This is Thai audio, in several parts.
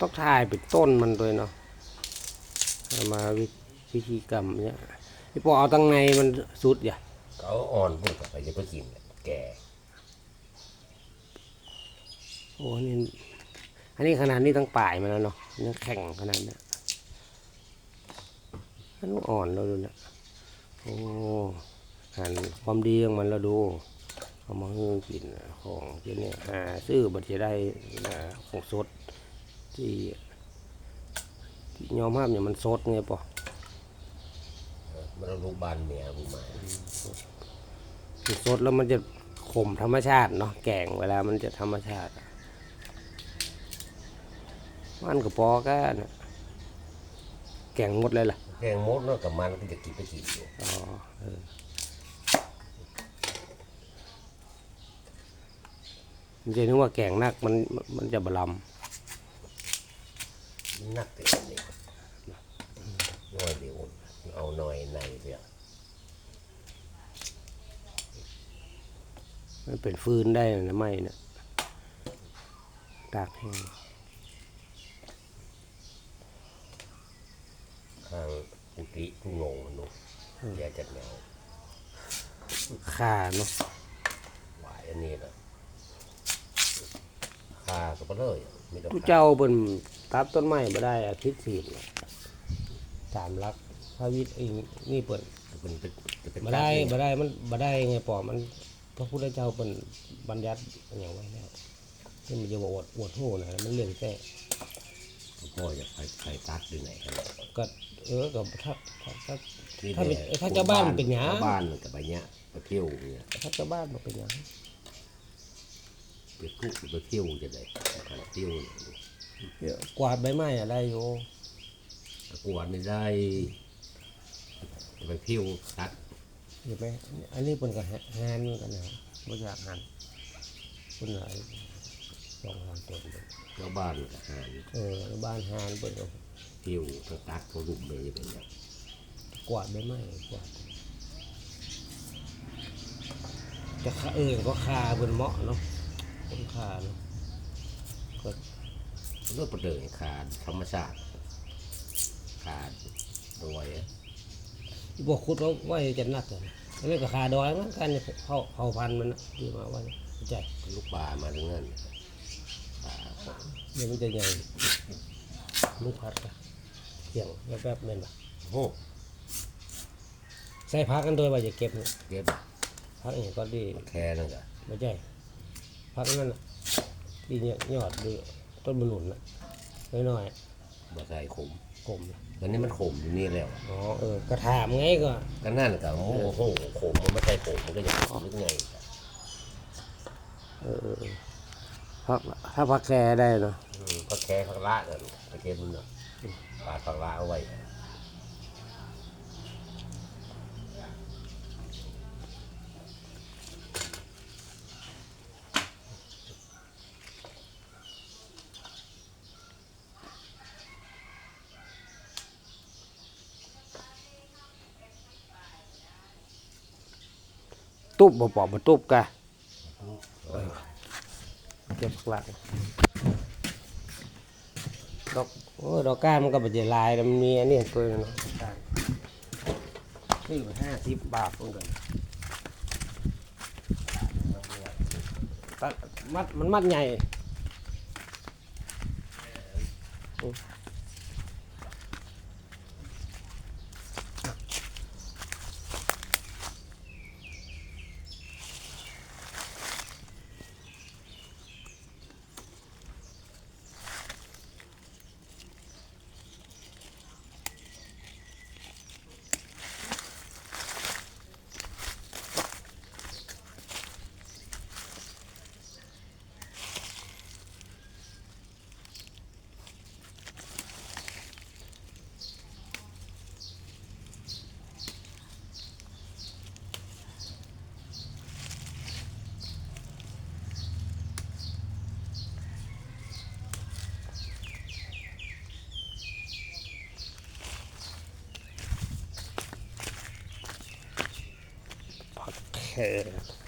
ต้องถ่ายเป็นต้นมันด้วยเนาะเอามาวิวิธีกรรมเนี่ยพี่ปอเอาตั้งในมันสุดอย่าเขาอ่อนพวกกับไปจะไปกินแหละแก่โอ้นี่อันนี้ขนาดนี้ตั้งป่ายมาแล้วเนาะยังแข็งขนาดเนี้ยอันนู้นอ่อนเราดูเนี่ยโอ้หันความดีของมันเราดูเอามาให้กินของเช่นนี้หาซื้อบัตรจะได้อ่าของสด ที่ที่ยอมห้ามเนี่ยมันสดไงปอมันเอาลูกบานเมียผู้มาคือสดแล้วมันจะขมธรรมชาติเนาะแกงเวลามันจะธรรมชาติอะมันก็พอกันอะแกงหมดเลยล่ะแกงมดเนาะกับมันก็จะกินไปกินอยู่อ๋อเออมันจะนึกว่าแกงนักมันมันจะบลมั นักเกินนี่น้อยเดียวเอาน่อยในเดียวมันเป็นฟืนได้นะไม่นะตากแห้งข้างกุฏิผู้งงมันนุแกจัดแนวข่าเนาะหวายอันนี้นะคาก็บ่เลยไม่ต้องผู้เจ้าเป็น ตัดต้นไม้มาได้อาทิตย์สี่น่ะสามลักพระวิทย์เองนี่เปิดเป็นเป็นเป็นมาได้มาได้มันมาได้ไงปอมันพระพุทธเจ้าเป็นบัญญัติอย่างไว้แล้วที่มันจะบอกอวดอวดโหนะมันเรื่องแท้พ่ออยากไปไปตัดด้วยไหนกันก็เออกับถ้าถ้าถ้านี่ถ้าเป็นแหละถ้าเจ้าบ้านเป็นหยังเจ้าบ้านมันกับไปเนี้ยไปเที่ยวเนี่ยถ้าเจ้าบ้านมาเป็นอย่างไปทุกไปเที่ยวจะได้ไปเที่ยว เนี่ยกวาดใบไม้อะไรอยู่กวนไม่ได้ไปเที่ยวตัดเห็นไหมอันนี้เป็นกับงานกันนะไม่อยากหันเป็นอะไรสองสามตัวเลยเจ้าบ้านกับหารเออบ้านหานเป็นก็เที่ยวก็ตัดเขาลุกเลยเป็นอย่างกวาดใบไม้กวาดจะขาเออก็คาบนเหมาะเนาะต้นคาเนาะก็ เรื่องประเดินขาดธรรมชาติขาดรวยอะพวกคุดเราไว้จะนักเลยนนี้ก็คาดอยมือนกันเผาเผาพันมันนะที่มาว้เข้าใจลูกปลามาทั้งนั้นปลาเดี๋ยมันจะใหญ่ลูกพัดกันเสียงแป๊บๆนั่นปะโอ้ใส่พักกันโดยว่าจะเก็บเนี่ยเก็บพักอย่างก็ดีแค่นั่นก็ไม่ใช่พักนั่นน่ะที่เนี่ยยอดดู ต้นมะนุนน่ะน้อยบ่ใส่ขมๆกลมน่ะตอนนี้มันขมอยู่นี่แล้วอ๋อเออกระถามไงก็ ก็นั่นกับโอ้โหขมมันไม่ใส่ขมมันก็จะขมยังไงเออเออพักถ้าพักแคได้เนาะ อืมก็แค่ข้างละกันไปเก็บมันเนาะปาดข้างละเอาไว้ ตุบบ่ปอบบ่ตุบกะเก็บหลังดอกโอ้ดอกก้านมันก็เป็นลายแล้วมันมีอันนี้ตัวนึงเนาะซื้อมาห้าสิบบาทเพิ่นกันตัดมัดมันมัดใหญ่ผั ก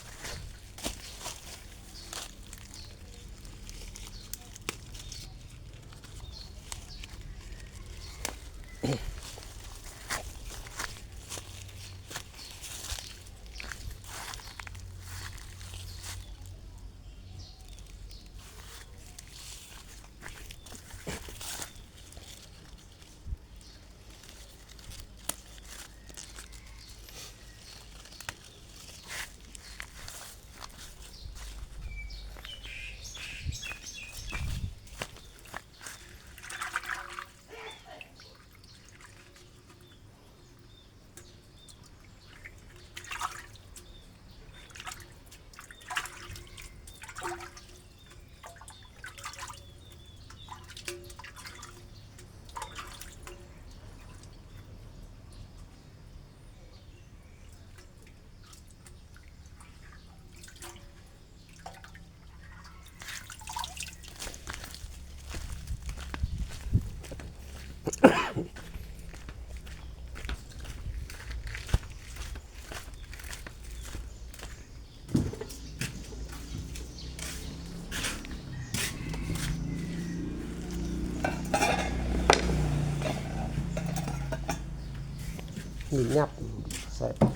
แค่มี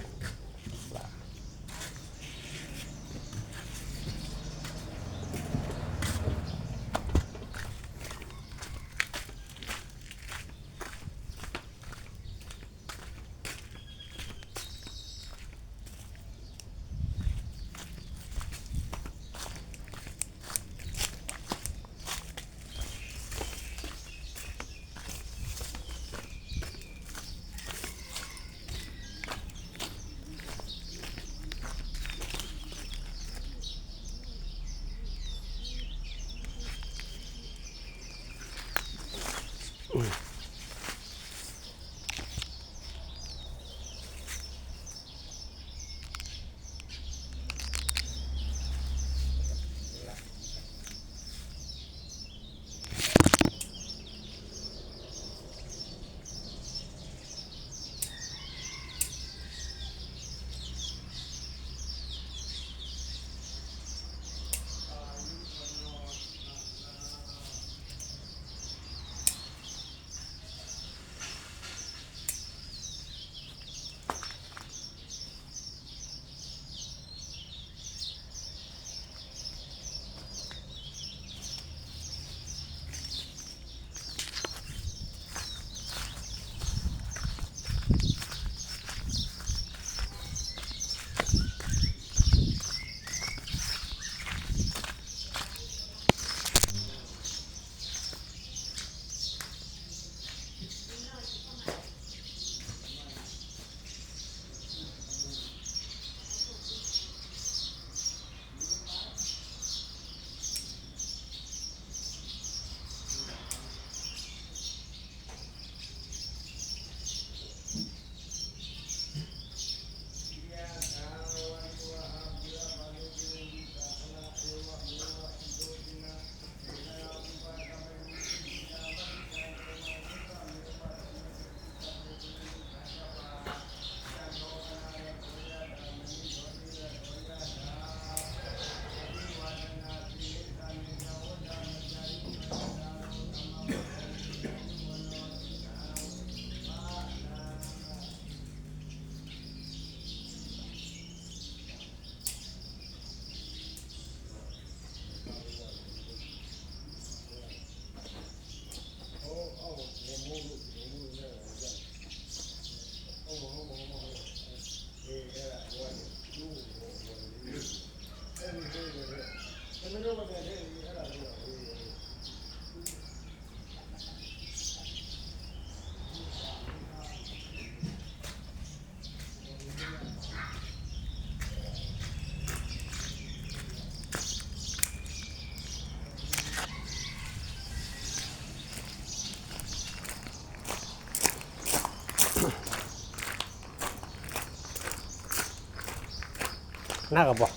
หน้ากับบอก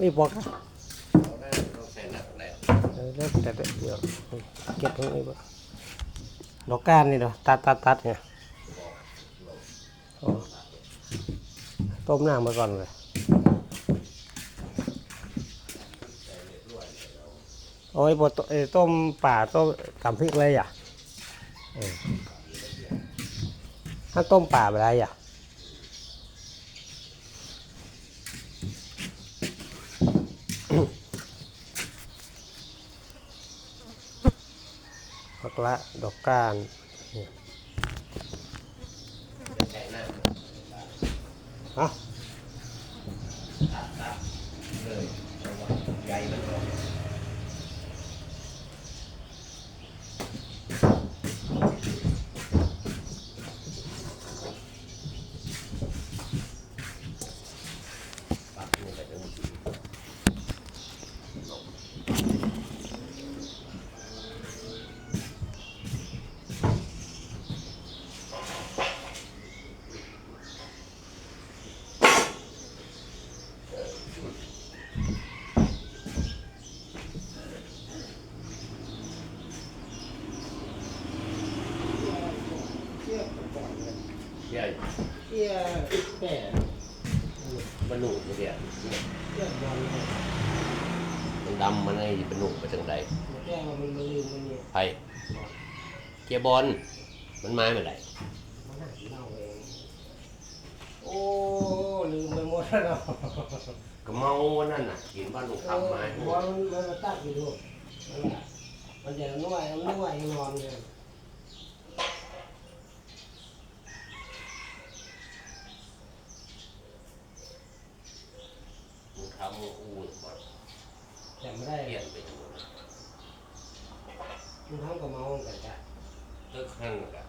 นี่บอกนะต้องใส่หนักแล้วเออแล้วแต่เดี๋ยวเก็บตรงนี้บ่ดอกก้านนี่เนาะตัดตัดตัดเนี่ยต้มน้ำมาก่อนเลยโอ้ยบดต้มป่าต้มตำพริกอะไรอะถ้าต้มป่าอะไรอะ ผักละดอ ก้านจะใหน้าฮะเลยเพราะว่าใยมันออก ใหญ่เตี้ยแก่บรรลุเนี่ยนมันดำมันไงบรรลุไปทางใดแก้วมันมันลืมมันเนี่ยไเกียบอลมันมาเมื่อไหร่มันี่าโอ้ลืมไปหมดแล้วก็เมาวันนั้นน่ะกินบ้านลูกทำมาเพราะมันมันตัดอยู่มันจะนวดนวดนอนเลย จำไม่ได้เปลี่ยนไปดูนะมันทำกับมามืองกันจ้ะเลิกหั่งหมือนกัน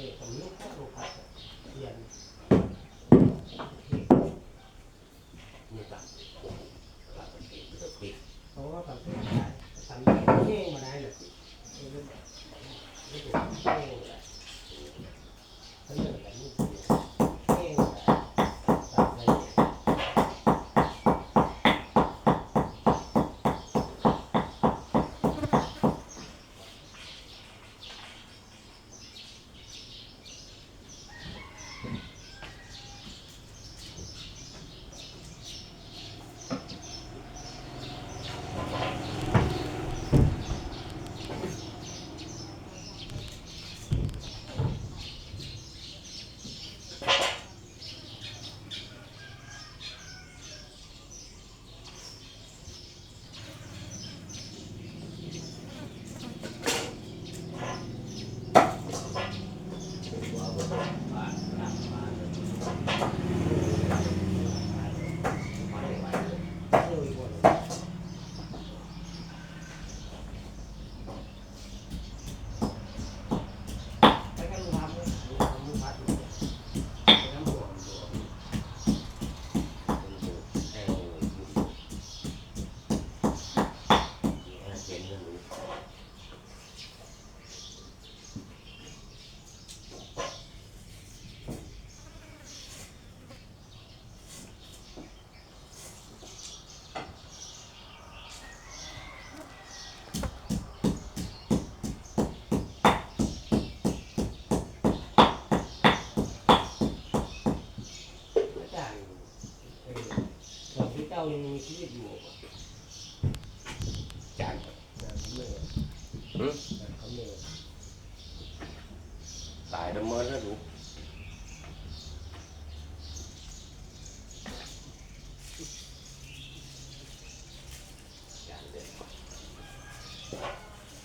ด็กผมนี่ก็ลูกผัเรียนนี่ตัดตัดเป็นสัดเพราะว่าตัดสังเป็เก่งมานะ เรายังมีชีวิตอยู่จานนานเขมื่อนาเขมื่ตายละเมินแล้วลูก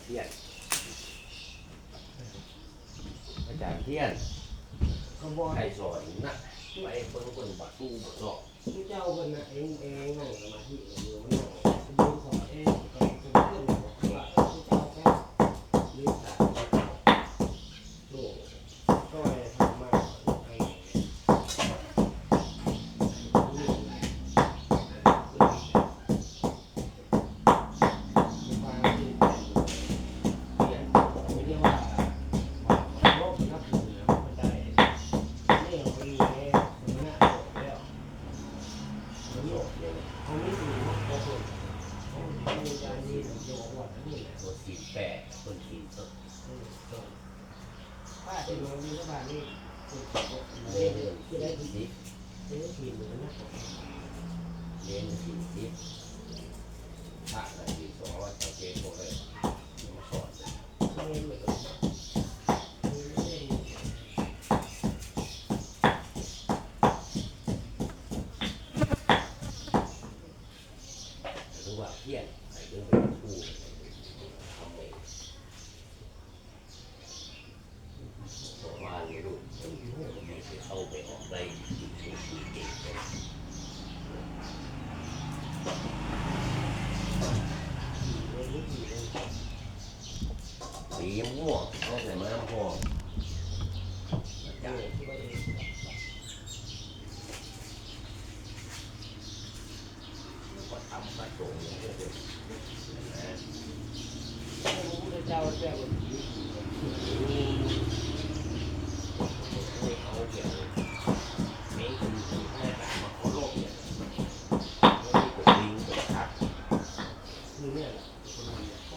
เทียนอาจารย์เทียนก็บ่ให้สอนนะไปเพิ่นคนบัดตู้บัดซอก เจ้าคนน่ะเองเองนั่งสมาธิอยู่มัน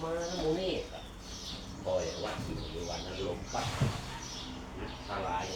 มาโมนี่บ่อยวัดอยู่วันอารมณ์ปัดทลาย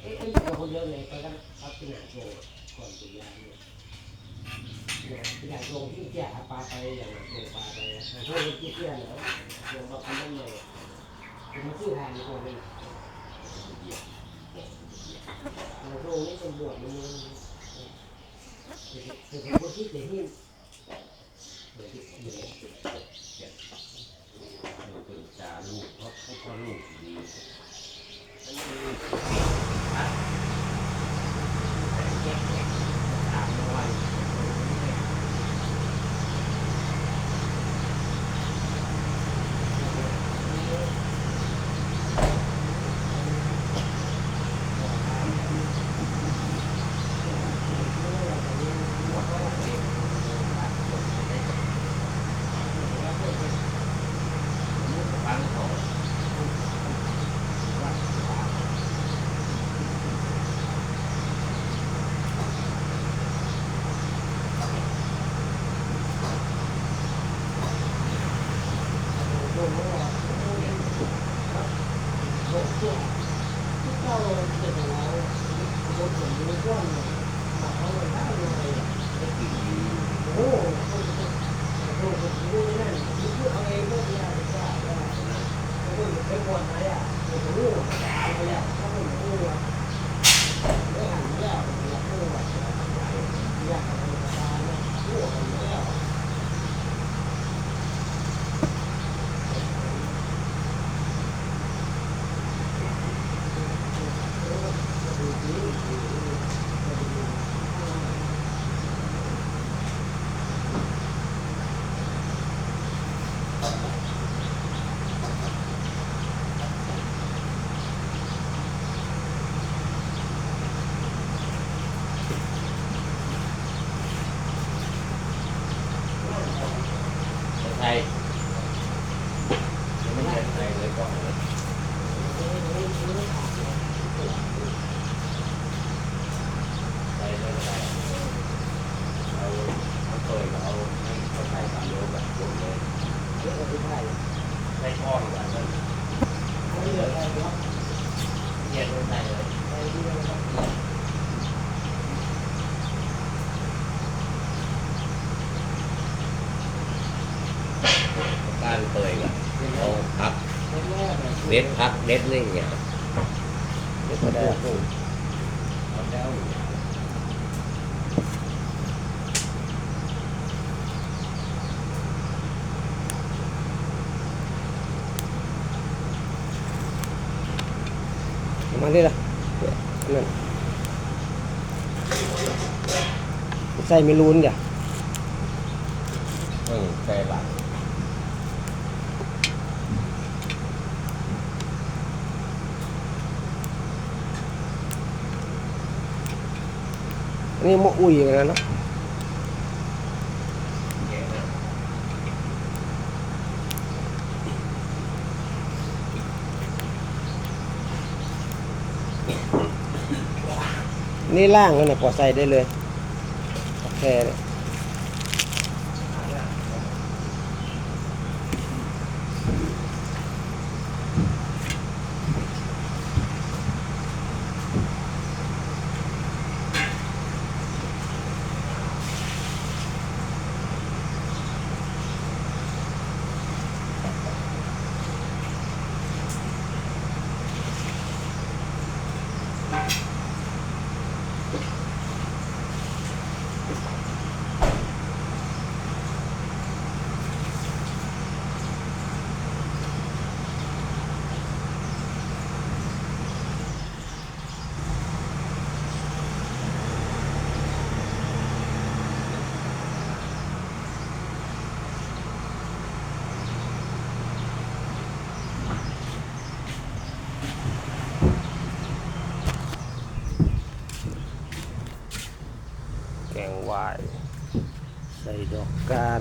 ไอ้ตัวคนเดียวเลยไปกันครับที่หนาโจก่อนตุลาเดี๋ยที่หนาโจที่เจ้าปลาไปอย่างโจปลาไปโจที่เจ้าเนาะโจบอกคนนั้นเลยผมชื่อทางโจเลยโจนี่เป็นบวชมันเป็นคนที่เสียหิ้งจาลูกเพราะเขาก็ลูกดี Ha? Thank you. này ด็ดพักเด็ดนี่อย่างเด็ดก็ได้มาได้ละนั่นใส่ไม่รูนเดี๋ย นี่มะอุ้ยเหมือนกัเนาะนี่ล่างนั่นนะปอดใส่ได้เลยโอเคเลย การ